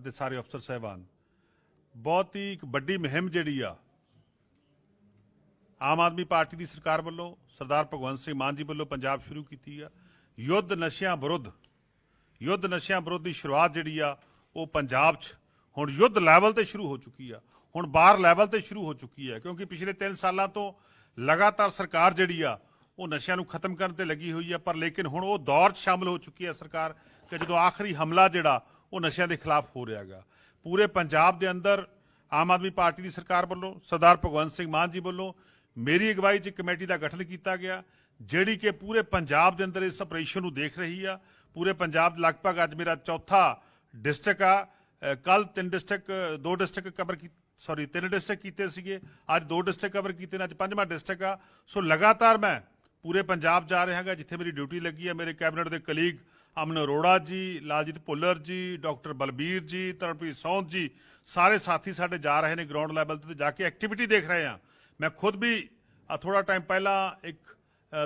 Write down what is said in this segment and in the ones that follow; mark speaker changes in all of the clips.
Speaker 1: ਅਤੇ ਸਾਰੇ ਅਫਸਰ ਸਹਿਬਾਨ। ਬਹੁਤ ਹੀ ਇੱਕ ਵੱਡੀ ਮੁਹਿੰਮ ਜਿਹੜੀ ਆ, ਆਮ ਆਦਮੀ ਪਾਰਟੀ ਦੀ ਸਰਕਾਰ ਵੱਲੋਂ, ਸਰਦਾਰ ਭਗਵੰਤ ਸਿੰਘ ਮਾਨ ਜੀ ਵੱਲੋਂ ਪੰਜਾਬ ਸ਼ੁਰੂ ਕੀਤੀ ਆ। ਯੁੱਧ ਨਸ਼ਿਆਂ ਵਿਰੁੱਧ, ਯੁੱਧ ਨਸ਼ਿਆਂ ਵਿਰੁੱਧ ਦੀ ਸ਼ੁਰੂਆਤ ਜਿਹੜੀ ਆ, ਉਹ ਪੰਜਾਬ 'ਚ ਹੁਣ ਯੁੱਧ ਲੈਵਲ ਤੇ ਸ਼ੁਰੂ ਹੋ ਚੁੱਕੀ ਆ। ਹੁਣ ਬਾਹਰ ਲੈਵਲ ਤੇ ਸ਼ੁਰੂ ਹੋ ਚੁੱਕੀ ਹੈ ਕਿਉਂਕਿ ਪਿਛਲੇ 3 ਸਾਲਾਂ ਤੋਂ ਲਗਾਤਾਰ ਸਰਕਾਰ ਜਿਹੜੀ ਆ, ਉਹ ਨਸ਼ਿਆਂ ਨੂੰ ਖਤਮ ਕਰਨ ਤੇ ਲੱਗੀ ਹੋਈ ਆ, ਪਰ ਲੇਕਿਨ ਹੁਣ ਉਹ ਦੌਰ 'ਚ ਸ਼ਾਮਲ ਹੋ ਚੁੱਕੀ ਆ ਸਰਕਾਰ ਕਿ ਜਦੋਂ ਆਖਰੀ ਹਮਲਾ ਜਿਹੜਾ ਉਹ ਨਸ਼ਿਆਂ ਦੇ ਖਿਲਾਫ ਹੋ ਰਿਹਾਗਾ ਪੂਰੇ ਪੰਜਾਬ ਦੇ ਅੰਦਰ ਆਮ ਆਦਮੀ ਪਾਰਟੀ ਦੀ ਸਰਕਾਰ ਵੱਲੋਂ, ਸਰਦਾਰ ਭਗਵੰਤ ਸਿੰਘ ਮਾਨ ਜੀ ਵੱਲੋਂ ਮੇਰੀ ਅਗਵਾਈ 'ਚ ਕਮੇਟੀ ਦਾ ਗਠਨ ਕੀਤਾ ਗਿਆ, ਜਿਹੜੀ ਕਿ ਪੂਰੇ ਪੰਜਾਬ ਦੇ ਅੰਦਰ ਇਸ ਆਪਰੇਸ਼ਨ ਨੂੰ ਦੇਖ ਰਹੀ ਆ। ਪੂਰੇ ਪੰਜਾਬ 'ਚ ਲਗਭਗ ਅੱਜ ਮੇਰਾ ਚੌਥਾ ਡਿਸਟ੍ਰਿਕਟ ਆ। ਕੱਲ ਤਿੰਨ ਡਿਸਟ੍ਰਿਕਟ ਦੋ ਡਿਸਟ੍ਰਿਕਟ ਕਵਰ ਕੀ ਸੌਰੀ ਤਿੰਨ ਡਿਸਟ੍ਰਿਕਟ ਕੀਤੇ ਸੀਗੇ। ਅੱਜ ਦੋ ਡਿਸਟ੍ਰਿਕਟ ਕਵਰ ਕੀਤੇ ਨੇ, ਅੱਜ ਪੰਜਵਾਂ ਡਿਸਟ੍ਰਿਕਟ ਆ। ਸੋ ਲਗਾਤਾਰ ਮੈਂ ਪੂਰੇ ਪੰਜਾਬ ਜਾ ਰਿਹਾ ਹਾਂਗਾ, ਜਿੱਥੇ ਮੇਰੀ ਡਿਊਟੀ ਲੱਗੀ ਹੈ ਮੇਰੇ ਕੈਬਨਿਟ ਦੇ ਕਲੀਗ ਅਮਨ ਅਰੋੜਾ ਜੀ, ਲਾਲਜੀਤ ਭੁੱਲਰ ਜੀ, ਡਾਕਟਰ ਬਲਬੀਰ ਜੀ, ਤਰਨਪ੍ਰੀਤ ਸੌਂਦ ਜੀ, ਸਾਰੇ ਸਾਥੀ ਸਾਡੇ ਜਾ ਰਹੇ ਨੇ ਗਰਾਊਂਡ ਲੈਵਲ ਤੇ ਜਾ ਕੇ ਐਕਟੀਵਿਟੀ ਦੇਖ ਰਹੇ ਹਾਂ। ਮੈਂ ਖੁਦ ਵੀ ਥੋੜਾ ਟਾਈਮ ਪਹਿਲਾਂ ਇੱਕ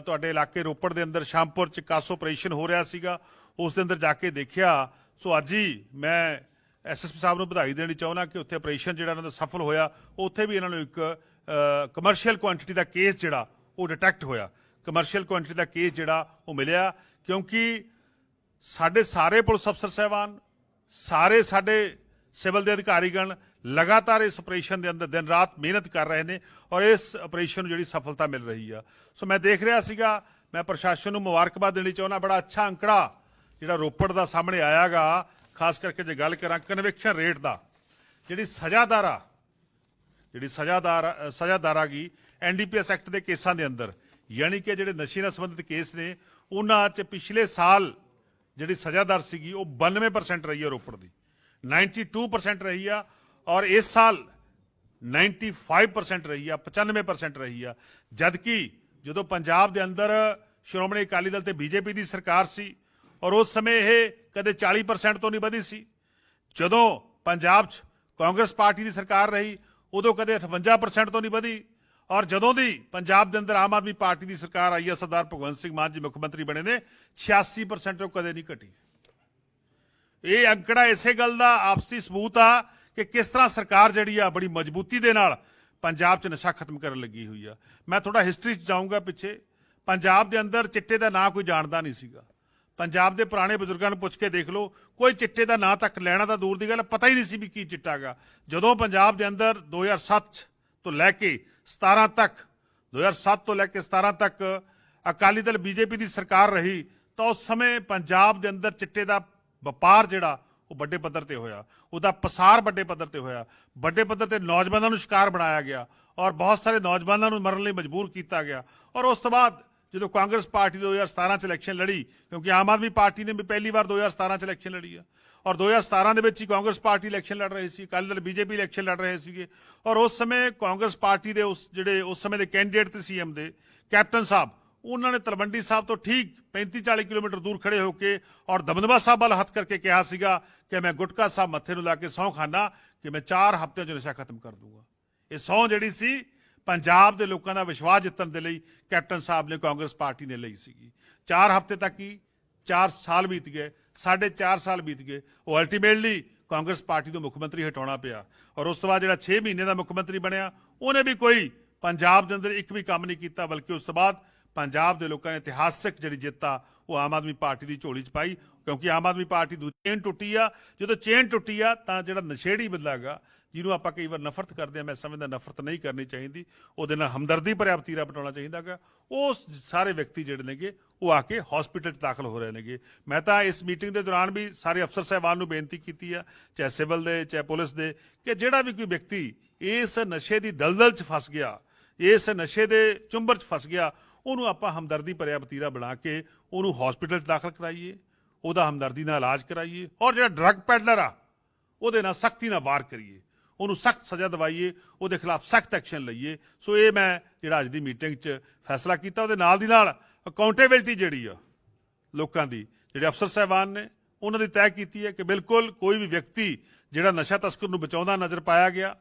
Speaker 1: ਤੁਹਾਡੇ ਇਲਾਕੇ ਰੋਪੜ ਦੇ ਅੰਦਰ ਸ਼ਾਮਪੁਰ ਚ ਕਾਸ ਆਪਰੇਸ਼ਨ ਹੋ ਰਿਹਾ ਸੀਗਾ। ਉਸ ਦੇ ਅੰਦਰ ਜਾ ਕੇ ਦੇਖਿਆ। ਸੋ ਅੱਜ ਹੀ ਮੈਂ ਐਸਐਸਪੀ ਸਾਹਿਬ ਨੂੰ ਵਧਾਈ ਦੇਣੀ ਚਾਹੁੰਦਾ ਕਿ ਉੱਥੇ ਆਪਰੇਸ਼ਨ ਜਿਹੜਾ ਇਹਨਾਂ ਦਾ ਸਫਲ ਹੋਇਆ, ਉੱਥੇ ਵੀ ਇਹਨਾਂ ਨੂੰ ਇੱਕ ਕਮਰਸ਼ੀਅਲ ਕੁਆਂਟੀਟੀ ਦਾ ਕੇਸ ਜਿਹੜਾ ਉਹ ਡਿਟੈਕਟ ਹੋਇਆ। ਕਮਰਸ਼ੀਅਲ ਕੁਆਂਟੀਟੀ ਦਾ ਕੇਸ ਜਿਹੜਾ ਉਹ ਮਿਲਿਆ। ਕਿਉਂਕਿ ਸਾਡੇ ਸਾਰੇ ਪੁਲਿਸ ਅਫਸਰ ਸਹਿਬਾਨ ਸਾਰੇ ਸਾਡੇ ਸਿਵਲ ਦੇ ਅਧਿਕਾਰੀਗਣ ਲਗਾਤਾਰ ਇਸ ਆਪਰੇਸ਼ਨ ਦੇ ਅੰਦਰ ਦਿਨ ਰਾਤ ਮਿਹਨਤ ਕਰ ਰਹੇ ਨੇ ਔਰ ਇਸ ਆਪਰੇਸ਼ਨ ਨੂੰ ਜਿਹੜੀ ਸਫਲਤਾ ਮਿਲ ਰਹੀ ਆ। ਸੋ ਮੈਂ ਦੇਖ ਰਿਹਾ ਸੀਗਾ ਮੈਂ ਪ੍ਰਸ਼ਾਸਨ ਨੂੰ ਮੁਬਾਰਕਬਾਦ ਦੇਣੀ ਚਾਹੁੰਦਾ ਬੜਾ ਅੱਛਾ ਅੰਕੜਾ ਜਿਹੜਾ ਰੋਪੜ ਦਾ ਸਾਹਮਣੇ ਆਇਆਗਾ ਖਾਸ ਕਰਕੇ ਜੇ ਗੱਲ ਕਰਾਂ ਕਨਵੈਕਸ਼ਨ ਰੇਟ ਦਾ ਜਿਹੜੀ ਸਜ਼ਾਦਾਰ ਆ ਜਿਹੜੀ ਸਜ਼ਾਦਾਰ ਅ, ਸਜ਼ਾਦਾਰ ਗਈ ਐਨਡੀਪੀਐਸ ਐਕਟ ਦੇ ਕੇਸਾਂ ਦੇ ਅੰਦਰ ਯਾਨੀ ਕਿ ਜਿਹੜੇ ਨਸ਼ੇ ਨਾਲ ਸੰਬੰਧਿਤ ਕੇਸ ਨੇ ਉਹਨਾਂ 'ਚ ਪਿਛਲੇ ਸਾਲ ਜਿਹੜੀ ਸਜ਼ਾਦਾਰ ਸੀਗੀ, ਉਹ 92% ਰਹੀ ਹੈ ਰੋਪੜ ਦੀ। 92% ਰਹੀ ਆ ਔਰ ਇਸ ਸਾਲ 95% ਰਹੀ ਆ 95% ਰਹੀ ਆ। ਜਦ ਕਿ ਜਦੋਂ ਪੰਜਾਬ ਦੇ ਅੰਦਰ ਸ਼੍ਰੋਮਣੀ ਅਕਾਲੀ ਦਲ ਤੇ ਬੀਜੇਪੀ ਦੀ ਸਰਕਾਰ ਸੀ ਔਰ ਉਸ ਸਮੇਂ ਇਹ ਕਦੇ 40% ਤੋਂ ਨਹੀਂ ਵਧੀ ਸੀ, ਜਦੋਂ ਪੰਜਾਬ 'ਚ ਕਾਂਗਰਸ ਪਾਰਟੀ ਦੀ ਸਰਕਾਰ ਰਹੀ, ਉਦੋਂ ਕਦੇ 58% ਤੋਂ ਨਹੀਂ ਵਧੀ। ਔਰ ਜਦੋਂ ਦੀ ਪੰਜਾਬ ਦੇ ਅੰਦਰ ਆਮ ਆਦਮੀ ਪਾਰਟੀ ਦੀ ਸਰਕਾਰ ਆਈ ਹੈ, ਸਰਦਾਰ ਭਗਵੰਤ ਸਿੰਘ ਮਾਨ ਜੀ ਮੁੱਖ ਮੰਤਰੀ ਬਣੇ ਨੇ 86% ਤੋਂ ਕਦੇ ਨਹੀਂ ਘਟੀ। ਇਹ ਅੰਕੜਾ ਇਸੇ ਗੱਲ ਦਾ ਆਪਸੀ ਸਬੂਤ ਆ ਕਿ ਕਿਸ ਤਰ੍ਹਾਂ ਸਰਕਾਰ ਜਿਹੜੀ ਆ, ਬੜੀ ਮਜ਼ਬੂਤੀ ਦੇ ਨਾਲ ਪੰਜਾਬ 'ਚ ਨਸ਼ਾ ਖਤਮ ਕਰਨ ਲੱਗੀ ਹੋਈ ਆ। ਮੈਂ ਥੋੜਾ ਹਿਸਟਰੀ 'ਚ ਜਾਊਂਗਾ ਪਿੱਛੇ। ਪੰਜਾਬ ਦੇ ਅੰਦਰ ਚਿੱਟੇ ਦਾ ਨਾਂ ਕੋਈ ਜਾਣਦਾ ਨਹੀਂ ਸੀਗਾ। ਪੰਜਾਬ ਦੇ ਪੁਰਾਣੇ ਬਜ਼ੁਰਗਾਂ ਨੂੰ ਪੁੱਛ ਕੇ ਦੇਖ ਲਓ, ਕੋਈ ਚਿੱਟੇ ਦਾ ਨਾਂ ਤੱਕ ਲੈਣਾ ਤਾਂ ਦੂਰ ਦੀ ਗੱਲ ਪਤਾ ਹੀ ਨਹੀਂ ਸੀ ਵੀ ਕੀ ਚਿੱਟਾ ਗਾ। ਜਦੋਂ ਪੰਜਾਬ ਦੇ ਅੰਦਰ 2007 'ਚ ਤੋਂ ਲੈ ਕੇ 17 ਤੱਕ 2007 ਤੋਂ ਲੈ ਕੇ 17 ਤੱਕ ਅਕਾਲੀ ਦਲ ਬੀਜੇਪੀ ਦੀ ਸਰਕਾਰ ਰਹੀ, ਤਾਂ ਉਸ ਸਮੇਂ ਪੰਜਾਬ ਦੇ ਅੰਦਰ ਚਿੱਟੇ ਦਾ ਵਪਾਰ ਜਿਹੜਾ, ਉਹ ਵੱਡੇ ਪੱਧਰ ਤੇ ਹੋਇਆ। ਉਹਦਾ ਪਸਾਰ ਵੱਡੇ ਪੱਧਰ ਤੇ ਹੋਇਆ। ਵੱਡੇ ਪੱਧਰ ਤੇ ਨੌਜਵਾਨਾਂ ਨੂੰ ਸ਼ਿਕਾਰ ਬਣਾਇਆ ਗਿਆ ਔਰ ਬਹੁਤ ਸਾਰੇ ਨੌਜਵਾਨਾਂ ਨੂੰ ਮਰਨ ਲਈ ਮਜਬੂਰ ਕੀਤਾ ਗਿਆ। ਔਰ ਉਸ ਤੋਂ ਬਾਅਦ ਜਦੋਂ ਕਾਂਗਰਸ ਪਾਰਟੀ 2017 ਚ ਇਲੈਕਸ਼ਨ ਲੜੀ, ਕਿਉਂਕਿ ਆਮ ਆਦਮੀ ਪਾਰਟੀ ਨੇ ਵੀ ਪਹਿਲੀ ਵਾਰ 2017 ਚ ਇਲੈਕਸ਼ਨ ਲੜੀ ਆ। ਔਰ 2017 ਦੇ ਵਿੱਚ ਹੀ ਕਾਂਗਰਸ ਪਾਰਟੀ ਇਲੈਕਸ਼ਨ ਲੜ ਰਹੀ ਸੀ, ਅਕਾਲੀ ਦਲ ਬੀਜੇਪੀ ਇਲੈਕਸ਼ਨ ਲੜ ਰਹੇ ਸੀਗੇ। ਔਰ ਉਸ ਸਮੇਂ ਕਾਂਗਰਸ ਪਾਰਟੀ ਦੇ ਉਸ ਜਿਹੜੇ ਉਸ ਸਮੇਂ ਦੇ ਕੈਂਡੀਡੇਟ ਤੇ ਸੀਐਮ ਦੇ, ਕੈਪਟਨ ਸਾਹਿਬ, ਉਹਨਾਂ ਨੇ ਤਲਵੰਡੀ ਸਾਹਿਬ ਤੋਂ ਠੀਕ 35 40 ਕਿਲੋਮੀਟਰ ਦੂਰ ਖੜੇ ਹੋ ਕੇ ਔਰ ਦਮਦਮਾ ਸਾਹਿਬ ਵੱਲ ਹੱਥ ਕਰਕੇ ਕਿਹਾ ਸੀਗਾ ਕਿ ਮੈਂ ਗੁਟਕਾ ਸਾਹਿਬ ਮੱਥੇ ਨੂੰ ਲਾ ਕੇ ਸਹੁੰ ਖਾਨਾ, ਕਿ ਮੈਂ 4 ਹਫ਼ਤਿਆਂ 'ਚ ਨਸ਼ਾ ਖਤਮ ਕਰ ਦੂੰਗਾ। ਇਹ ਸਹੁੰ ਜਿਹੜੀ ਸੀ ਪੰਜਾਬ ਦੇ ਲੋਕਾਂ ਦਾ ਵਿਸ਼ਵਾਸ ਜਿੱਤਣ ਦੇ ਲਈ ਕੈਪਟਨ ਸਾਹਿਬ ਨੇ ਕਾਂਗਰਸ ਪਾਰਟੀ ਨੇ ਲਈ ਸੀਗੀ। 4 ਹਫ਼ਤੇ ਤੱਕ ਹੀ 4 ਸਾਲ ਬੀਤ ਗਏ, ਸਾਢੇ 4 ਸਾਲ ਬੀਤ ਗਏ। ਉਹ ਅਲਟੀਮੇਟਲੀ ਕਾਂਗਰਸ ਪਾਰਟੀ ਤੋਂ ਮੁੱਖ ਮੰਤਰੀ ਹਟਾਉਣਾ ਪਿਆ ਔਰ ਉਸ ਤੋਂ ਬਾਅਦ ਜਿਹੜਾ 6 ਮਹੀਨੇ ਦਾ ਮੁੱਖ ਮੰਤਰੀ ਬਣਿਆ, ਉਹਨੇ ਵੀ ਕੋਈ ਪੰਜਾਬ ਦੇ ਅੰਦਰ ਇੱਕ ਵੀ ਕੰਮ ਨਹੀਂ ਕੀਤਾ, ਬਲਕਿ ਉਸ ਤੋਂ ਬਾਅਦ ਪੰਜਾਬ ਦੇ ਲੋਕਾਂ ਨੇ ਇਤਿਹਾਸਕ ਜਿਹੜੀ ਜਿੱਤ ਆ, ਉਹ ਆਮ ਆਦਮੀ ਪਾਰਟੀ ਦੀ ਝੋਲੀ 'ਚ ਪਾਈ, ਕਿਉਂਕਿ ਆਮ ਆਦਮੀ ਪਾਰਟੀ ਦੀ ਚੇਨ ਟੁੱਟੀ ਆ। ਜਦੋਂ ਚੇਨ ਟੁੱਟੀ ਆ, ਤਾਂ ਜਿਹੜਾ ਨਸ਼ੇੜੀ ਬੰਦਾਗਾ ਜਿਹਨੂੰ ਆਪਾਂ ਕਈ ਵਾਰ ਨਫ਼ਰਤ ਕਰਦੇ ਆ, ਮੈਂ ਸਮਝਦਾ ਨਫ਼ਰਤ ਨਹੀਂ ਕਰਨੀ ਚਾਹੀਦੀ, ਉਹਦੇ ਨਾਲ ਹਮਦਰਦੀ ਭਰਿਆ ਵਤੀਰਾ ਬਟਾਉਣਾ ਚਾਹੀਦਾਗਾ ਉਹ ਸਾਰੇ ਵਿਅਕਤੀ ਜਿਹੜੇ ਨੇਗੇ, ਉਹ ਆ ਕੇ ਹਸਪੀਟਲ 'ਚ ਦਾਖਲ ਹੋ ਰਹੇ ਨੇਗੇ। ਮੈਂ ਤਾਂ ਇਸ ਮੀਟਿੰਗ ਦੇ ਦੌਰਾਨ ਵੀ ਸਾਰੇ ਅਫਸਰ ਸਾਹਿਬਾਨ ਨੂੰ ਬੇਨਤੀ ਕੀਤੀ ਆ, ਚਾਹੇ ਸਿਵਲ ਦੇ, ਚਾਹੇ ਪੁਲਿਸ ਦੇ, ਕਿ ਜਿਹੜਾ ਵੀ ਕੋਈ ਵਿਅਕਤੀ ਇਸ ਨਸ਼ੇ ਦੀ ਦਲਦਲ 'ਚ ਫਸ ਗਿਆ, ਇਸ ਨਸ਼ੇ ਦੇ ਚੁੰਬਰ 'ਚ ਫਸ ਗਿਆ ਉਹਨੂੰ ਆਪਾਂ ਹਮਦਰਦੀ ਭਰਿਆ ਵਤੀਰਾ ਬਣਾ ਕੇ ਉਹਨੂੰ ਹਸਪੀਟਲ 'ਚ ਦਾਖਲ ਕਰਾਈਏ, ਉਹਦਾ ਹਮਦਰਦੀ ਨਾਲ ਇਲਾਜ ਕਰਾਈਏ ਔਰ ਜਿਹੜਾ ਡਰੱਗ ਪੈਡਲਰ ਆ, ਉਹਦੇ ਨਾਲ ਸਖਤੀ ਨਾਲ ਵਾਰ ਕਰੀਏ, ਉਹਨੂੰ ਸਖਤ ਸਜ਼ਾ ਦਵਾਈਏ, ਉਹਦੇ ਖਿਲਾਫ ਸਖਤ ਐਕਸ਼ਨ ਲਈਏ। ਸੋ ਇਹ ਮੈਂ ਜਿਹੜਾ ਅੱਜ ਦੀ ਮੀਟਿੰਗ 'ਚ ਫੈਸਲਾ ਕੀਤਾ, ਉਹਦੇ ਨਾਲ ਦੀ ਨਾਲ ਅਕਾਊਂਟੇਬਿਲਟੀ ਜਿਹੜੀ ਆ, ਲੋਕਾਂ ਦੀ, ਜਿਹੜੇ ਅਫਸਰ ਸਾਹਿਬਾਨ ਨੇ, ਉਹਨਾਂ ਦੀ ਤੈਅ ਕੀਤੀ ਹੈ ਕਿ ਬਿਲਕੁਲ ਕੋਈ ਵੀ ਵਿਅਕਤੀ ਜਿਹੜਾ ਨਸ਼ਾ ਤਸਕਰ ਨੂੰ ਬਚਾਉਂਦਾ ਨਜ਼ਰ ਪਾਇਆ ਗਿਆ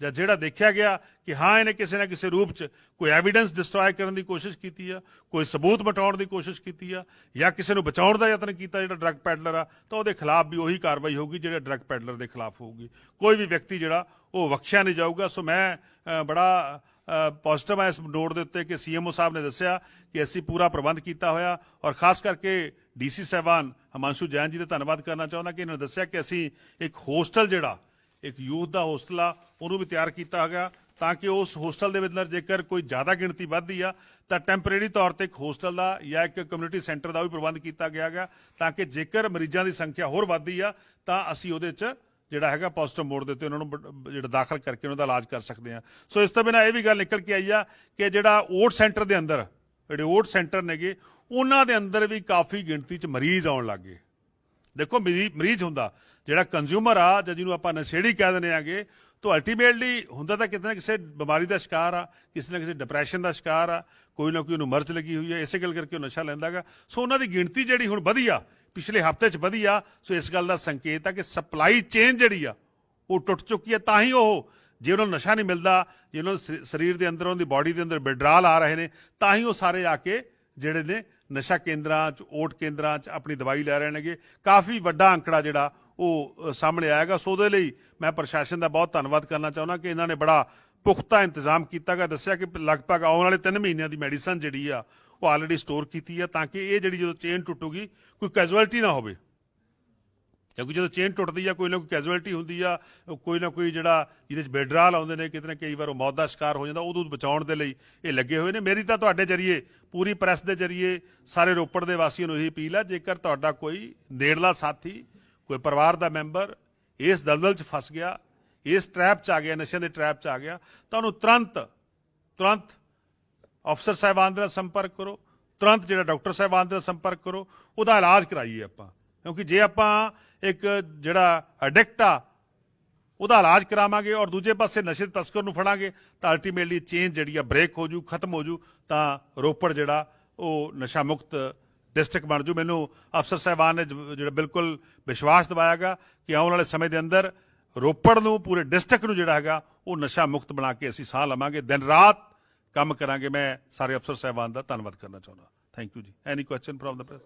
Speaker 1: ਜਾਂ ਜਿਹੜਾ ਦੇਖਿਆ ਗਿਆ ਕਿ ਹਾਂ, ਇਹਨੇ ਕਿਸੇ ਨਾ ਕਿਸੇ ਰੂਪ 'ਚ ਕੋਈ ਐਵੀਡੈਂਸ ਡਿਸਟਰੋਏ ਕਰਨ ਦੀ ਕੋਸ਼ਿਸ਼ ਕੀਤੀ ਆ, ਕੋਈ ਸਬੂਤ ਮਟਾਉਣ ਦੀ ਕੋਸ਼ਿਸ਼ ਕੀਤੀ ਆ, ਜਾਂ ਕਿਸੇ ਨੂੰ ਬਚਾਉਣ ਦਾ ਯਤਨ ਕੀਤਾ ਜਿਹੜਾ ਡਰੱਗ ਪੈਡਲਰ ਆ, ਤਾਂ ਉਹਦੇ ਖਿਲਾਫ ਵੀ ਉਹੀ ਕਾਰਵਾਈ ਹੋਊਗੀ ਜਿਹੜਾ ਡਰੱਗ ਪੈਡਲਰ ਦੇ ਖਿਲਾਫ ਹੋਊਗੀ। ਕੋਈ ਵੀ ਵਿਅਕਤੀ ਜਿਹੜਾ ਉਹ ਬਖਸ਼ਿਆ ਨਹੀਂ ਜਾਊਗਾ। ਸੋ ਮੈਂ ਬੜਾ ਪੋਜ਼ਿਟਿਵ ਆ ਇਸ ਨੋਟ ਦੇ ਉੱਤੇ ਕਿ ਸੀਐਮਓ ਸਾਹਿਬ ਨੇ ਦੱਸਿਆ ਕਿ ਅਸੀਂ ਪੂਰਾ ਪ੍ਰਬੰਧ ਕੀਤਾ ਹੋਇਆ ਔਰ ਖਾਸ ਕਰਕੇ ਡੀਸੀ ਸਾਹਿਬਾਨ ਹਮਾਂਸ਼ੂ ਜੈਨ ਜੀ ਦਾ ਧੰਨਵਾਦ ਕਰਨਾ ਚਾਹੁੰਦਾ ਕਿ ਇਹਨਾਂ ਨੇ ਦੱਸਿਆ ਕਿ ਅਸੀਂ ਇੱਕ ਹੋਸਟਲ ਜਿਹੜਾ ਇੱਕ ਯੂਥ ਦਾ ਹੋਸਟਲ ਆ ਉਹਨੂੰ ਵੀ ਤਿਆਰ ਕੀਤਾ ਹੈਗਾ ਤਾਂ ਕਿ ਉਸ ਹੋਸਟਲ ਦੇ ਵਿੱਚ ਅੰਦਰ ਜੇਕਰ ਕੋਈ ਜ਼ਿਆਦਾ ਗਿਣਤੀ ਵੱਧਦੀ ਆ, ਤਾਂ ਟੈਂਪਰੇਰੀ ਤੌਰ ਤੇ ਇੱਕ ਹੋਸਟਲ ਦਾ ਜਾਂ ਇੱਕ ਕਮਿਊਨਿਟੀ ਸੈਂਟਰ ਦਾ ਵੀ ਪ੍ਰਬੰਧ ਕੀਤਾ ਗਿਆ ਹੈਗਾ ਤਾਂ ਕਿ ਜੇਕਰ ਮਰੀਜ਼ਾਂ ਦੀ ਸੰਖਿਆ ਹੋਰ ਵੱਧਦੀ ਆ, ਤਾਂ ਅਸੀਂ ਉਹਦੇ 'ਚ ਜਿਹੜਾ ਹੈਗਾ ਪੋਜ਼ਿਟਿਵ ਮੋਡ ਦੇ ਉੱਤੇ ਉਹਨਾਂ ਨੂੰ ਬ- ਜਿਹੜਾ ਦਾਖਲ ਕਰਕੇ ਉਹਨਾਂ ਦਾ ਇਲਾਜ ਕਰ ਸਕਦੇ ਆ ਸੋ ਇਸ ਤੋਂ ਬਿਨਾਂ ਇਹ ਵੀ ਗੱਲ ਨਿਕਲ ਕੇ ਆਈ ਆ ਕਿ ਜਿਹੜਾ ਓਟ ਸੈਂਟਰ ਦੇ ਅੰਦਰ, ਜਿਹੜੇ ਓਟ ਸੈਂਟਰ ਨੇਗੇ, ਉਹਨਾਂ ਦੇ ਅੰਦਰ ਵੀ ਕਾਫੀ ਗਿਣਤੀ 'ਚ ਮਰੀਜ਼ ਆਉਣ ਲੱਗ ਗਏ। ਦੇਖੋ ਮਰੀ- ਮਰੀਜ਼ ਹੁੰਦਾ, ਜਿਹੜਾ ਕੰਜ਼ਿਊਮਰ ਆ ਜਾਂ ਜਿਹਨੂੰ ਆਪਾਂ ਨਸ਼ੇੜੀ ਕਹਿ ਦਿੰਦੇ ਆਗੇ, ਤਾਂ ਅਲਟੀਮੇਟਲੀ ਹੁੰਦਾ ਤਾਂ ਕਿਤੇ ਨਾ ਕਿਸੇ ਬਿਮਾਰੀ ਦਾ ਸ਼ਿਕਾਰ ਆ, ਕਿਸੇ ਨਾ ਕਿਸੇ ਡਿਪਰੈਸ਼ਨ ਦਾ ਸ਼ਿਕਾਰ ਆ, ਕੋਈ ਨਾ ਕੋਈ ਉਹਨੂੰ ਮਰਜ਼ ਲੱਗੀ ਹੋਈ ਹੈ, ਇਸੇ ਗੱਲ ਕਰਕੇ ਉਹ ਨਸ਼ਾ ਲੈਂਦਾਗਾ ਸੋ ਉਹਨਾਂ ਦੀ ਗਿਣਤੀ ਜਿਹੜੀ ਹੁਣ ਵਧੀਆ, ਪਿਛਲੇ ਹਫ਼ਤੇ 'ਚ ਵਧੀਆ, ਸੋ ਇਸ ਗੱਲ ਦਾ ਸੰਕੇਤ ਆ ਕਿ ਸਪਲਾਈ ਚੇਨ ਜਿਹੜੀ ਆ, ਉਹ ਟੁੱਟ ਚੁੱਕੀ ਹੈ ਤਾਂ ਹੀ ਉਹ, ਜੇ ਉਹਨਾਂ ਨੂੰ ਨਸ਼ਾ ਨਹੀਂ ਮਿਲਦਾ, ਜੇ ਉਹਨਾਂ ਸਰੀ- ਸਰੀਰ ਦੇ ਅੰਦਰ ਉਹਦੀ ਬਾਡੀ ਦੇ ਅੰਦਰ ਵਿਡਰਾਲ ਆ ਰਹੇ ਨੇ, ਤਾਂ ਹੀ ਉਹ ਸਾਰੇ ਆ ਕੇ ਜਿਹੜੇ ਨੇ ਨਸ਼ਾ ਕੇਂਦਰਾਂ 'ਚ ਓਟ ਕੇਂਦਰਾਂ 'ਚ ਆਪਣੀ ਦਵਾਈ ਲੈ ਰਹੇ ਨੇਗੇ। ਕਾਫੀ ਵੱਡਾ ਅੰਕੜਾ ਜਿਹੜਾ ਉਹ ਅ, ਸਾਹਮਣੇ ਆਏਗਾ। ਸੋ ਉਹਦੇ ਲਈ ਮੈਂ ਪ੍ਰਸ਼ਾਸਨ ਦਾ ਬਹੁਤ ਧੰਨਵਾਦ ਕਰਨਾ ਚਾਹੁੰਦਾ ਕਿ ਇਹਨਾਂ ਨੇ ਬੜਾ ਪੁਖਤਾ ਇੰਤਜ਼ਾਮ ਕੀਤਾ ਕੀਤਾਗਾ ਦੱਸਿਆ ਕਿ ਲਗਭਗ ਆਉਣ ਵਾਲੇ 3 ਮਹੀਨਿਆਂ ਦੀ ਮੈਡੀਸਨ ਜਿਹੜੀ ਆ ਉਹ ਆਲਰੇਡੀ ਸਟੋਰ ਕੀਤੀ ਆ ਤਾਂ ਕਿ ਇਹ ਜਿਹੜੀ ਜਦੋਂ ਚੇਨ ਟੁੱਟੂਗੀ ਕੋਈ ਕੈਜੁਅਲਟੀ ਨਾ ਹੋਵੇ। ਕਿਉਂਕਿ ਜਦੋਂ ਚੇਨ ਟੁੱਟਦੀ ਆ, ਕੋਈ ਨਾ ਕੋਈ ਕੈਜੁਅਲਟੀ ਹੁੰਦੀ ਆ, ਕੋਈ ਨਾ ਕੋਈ ਜਿਹੜਾ ਜਿਹਦੇ ਚ ਬੇਡਰਾਲ ਆਉਂਦੇ ਨੇ, ਕਿਤੇ ਨਾ ਕਈ ਵਾਰ ਉਹ ਮੌਤ ਦਾ ਸ਼ਿਕਾਰ ਹੋ ਜਾਂਦਾ ਉਦੋਂ ਬਚਾਉਣ ਦੇ ਲਈ ਇਹ ਲੱਗੇ ਹੋਏ ਨੇ। ਮੇਰੀ ਤਾਂ ਤੁਹਾਡੇ ਜਰੀਏ, ਪੂਰੀ ਪ੍ਰੈਸ ਦੇ ਜਰੀਏ ਸਾਰੇ ਰੋਪੜ ਦੇ ਵਾਸੀਆਂ ਨੂੰ ਇਹੀ ਅਪੀਲ ਆ, ਜੇਕਰ ਤੁਹਾਡਾ ਕੋਈ ਨੇੜਲਾ ਸਾਥੀ, ਕੋਈ ਪਰਿਵਾਰ ਦਾ ਮੈਂਬਰ ਇਸ ਦਲਦਲ 'ਚ ਫਸ ਗਿਆ, ਇਸ ਟ੍ਰੈਪ 'ਚ ਆ ਗਿਆ, ਨਸ਼ਿਆਂ ਦੇ ਟ੍ਰੈਪ 'ਚ ਆ ਗਿਆ, ਤਾਂ ਉਹਨੂੰ ਤੁਰੰਤ ਤੁਰੰਤ ਅਫਸਰ ਸਾਹਿਬਾਨ ਦੇ ਨਾਲ ਸੰਪਰਕ ਕਰੋ, ਤੁਰੰਤ ਜਿਹੜਾ ਡਾਕਟਰ ਸਾਹਿਬਾਨ ਦੇ ਨਾਲ ਸੰਪਰਕ ਕਰੋ, ਉਹਦਾ ਇਲਾਜ ਕਰਾਈਏ ਆਪਾਂ। ਕਿਉਂਕਿ ਜੇ ਆਪਾਂ ਇੱਕ ਜਿਹੜਾ ਐਡਿਕਟ ਆ, ਉਹਦਾ ਇਲਾਜ ਕਰਾਵਾਂਗੇ ਔਰ ਦੂਜੇ ਪਾਸੇ ਨਸ਼ੇ ਦੇ ਤਸਕਰ ਨੂੰ ਫੜਾਂਗੇ, ਤਾਂ ਅਲਟੀਮੇਟਲੀ ਚੇਂਜ ਜਿਹੜੀ ਆ ਬ੍ਰੇਕ ਹੋ ਜੂ, ਖਤਮ ਹੋ ਜੂ, ਤਾਂ ਰੋਪੜ ਜਿਹੜਾ ਉਹ ਨਸ਼ਾ ਮੁਕਤ ਡਿਸਟ੍ਰਿਕਟ ਬਣ ਜੂ। ਮੈਨੂੰ ਅਫਸਰ ਸਾਹਿਬਾਨ ਨੇ ਜਿਹੜਾ ਬਿਲਕੁਲ ਵਿਸ਼ਵਾਸ ਦਿਵਾਇਆਗਾ ਕਿ ਆਉਣ ਵਾਲੇ ਸਮੇਂ ਦੇ ਅੰਦਰ ਰੋਪੜ ਨੂੰ, ਪੂਰੇ ਡਿਸਟ੍ਰਿਕਟ ਨੂੰ ਜਿਹੜਾ ਹੈਗਾ, ਉਹ ਨਸ਼ਾ ਮੁਕਤ ਬਣਾ ਕੇ ਅਸੀਂ ਸਾਹ ਲਵਾਂਗੇ। ਦਿਨ ਰਾਤ ਕੰਮ ਕਰਾਂਗੇ। ਮੈਂ ਸਾਰੇ ਅਫਸਰ ਸਾਹਿਬਾਨ ਦਾ ਧੰਨਵਾਦ ਕਰਨਾ ਚਾਹੁੰਦਾ। ਥੈਂਕ ਯੂ ਜੀ। ਐਨੀ ਕੁਐਸਚਨ ਫਰਮ ਦਾ ਪ੍ਰੈਸ